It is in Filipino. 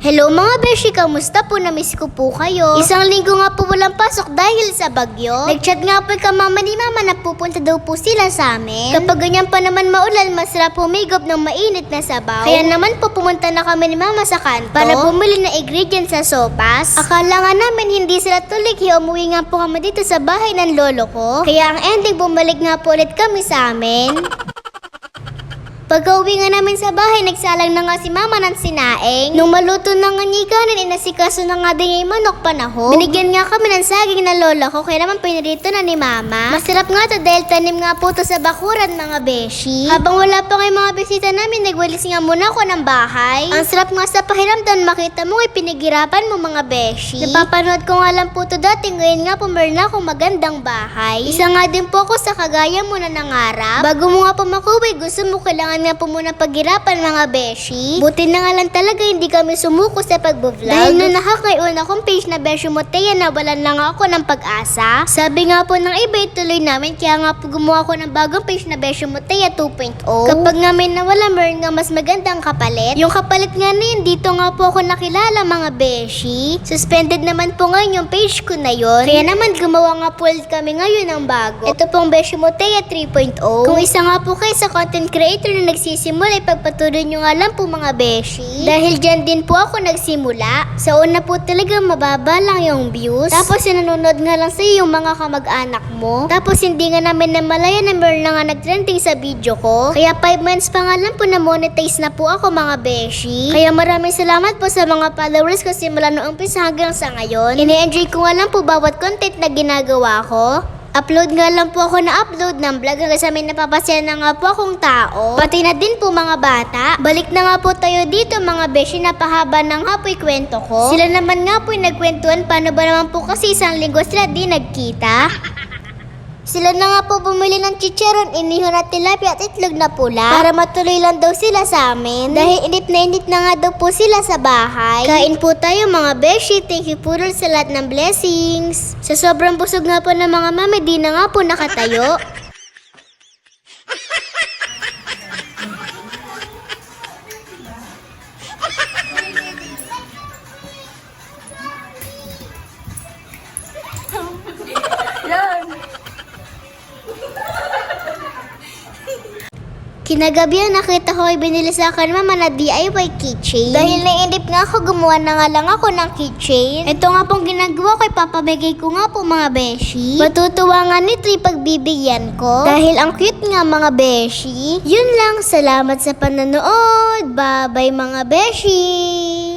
Hello mga beshi, kamusta po? Namiss ko po kayo. Isang linggo nga po walang pasok dahil sa bagyo. Nagchat nga po ka mama ni mama na pupunta daw po sila sa amin. Kapag ganyan pa naman maulan, masarap humigop ng mainit na sabaw. Kaya naman po pumunta na kami ni mama sa kanto para bumili ng ingredients sa sopas. Akala nga namin hindi sila tulig, umuwi nga po kami dito sa bahay ng lolo ko. Kaya ang ending, bumalik nga po ulit kami sa amin. Pag-uwi nga namin sa bahay, nagsalang na nga si mama ng sinaing. Nung maluto na nga nikanin, inasikaso na nga din yung manok panahon. Binigyan nga kami ng saging na lola ko, kaya naman pinirito na ni mama. Masarap nga to dahil tanim nga po to sa bakuran mga beshi. Habang wala pa nga mga bisita namin, nagwalis nga muna ako ng bahay. Ang sarap nga sa pahiramdam, makita mo ay pinagirapan mo mga beshi. Napapanood ko nga lang po to dati, ngayon nga po meron na akong magandang bahay. Isa nga din po ako sa kagaya mo na nangarap. Bago mo nga po makuwi, gusto mo kailangan nga po muna paghirapan mga beshi. Buti na nga lang talaga hindi kami sumuko sa pagbo-vlog. Dahil nung nakakaiwan akong page na Beshi nawalan na nga ako ng pag-asa. Sabi nga po ng iba, ituloy namin, kaya nga po gumawa ko ng bagong page na Beshi Motea 2.0. Kapag nga may nawala, meron nga mas magandang kapalit. Yung kapalit nga na yun, dito nga po ako nakilala mga beshi. Suspended naman po ngayon yung page ko na yun. Kaya naman gumawa nga po kami ngayon ng bago. Ito pong Beshi Motea 3.0. Kung isa nga po kayo sa content creator na nagsisimula, ipagpatuloy nyo nga lang po mga beshi. Dahil dyan din po ako nagsimula. Sa una po talaga mababa lang yung views. Tapos sinunod nga lang sa yung mga kamag-anak mo. Tapos hindi nga namin namalaya na meron na nga nag-trending sa video ko. Kaya 5 months pa nga lang po na monetize na po ako mga beshi. Kaya maraming salamat po sa mga followers ko simula noong umpisa hanggang sa ngayon. Ini-enjoy ko nga lang po bawat content na ginagawa ko. Upload nga lang po ako na upload ng vlog hanggang sa may napapasya na nga po akong tao. Pati na din po mga bata. Balik na nga po tayo dito mga beshi napahaba ng nga po kwento ko. Sila naman nga po nagkwentuhan paano ba naman po kasi isang linggo sila di nagkita. Sila na nga po bumili ng chicharon, iniho na tilapia at itlog na pula para matuloy lang daw sila sa amin. Dahil init na init na nga daw po sila sa bahay. Kain po tayo mga beshi. Thank you po sa lahat ng blessings. Sa sobrang busog nga po ng mga mami, di na nga po nakatayo. Kinagabihan nakita ko ay binili sa akin mama na DIY keychain. Dahil nainip nga ako, gumawa na nga lang ako ng keychain. Ito nga pong ginagawa ko, ipapamigay ko nga po mga beshi. Matutuwa nga nito ipagbibigyan ko. Dahil ang cute nga mga beshi. Yun lang, salamat sa panonood. Bye-bye mga beshi.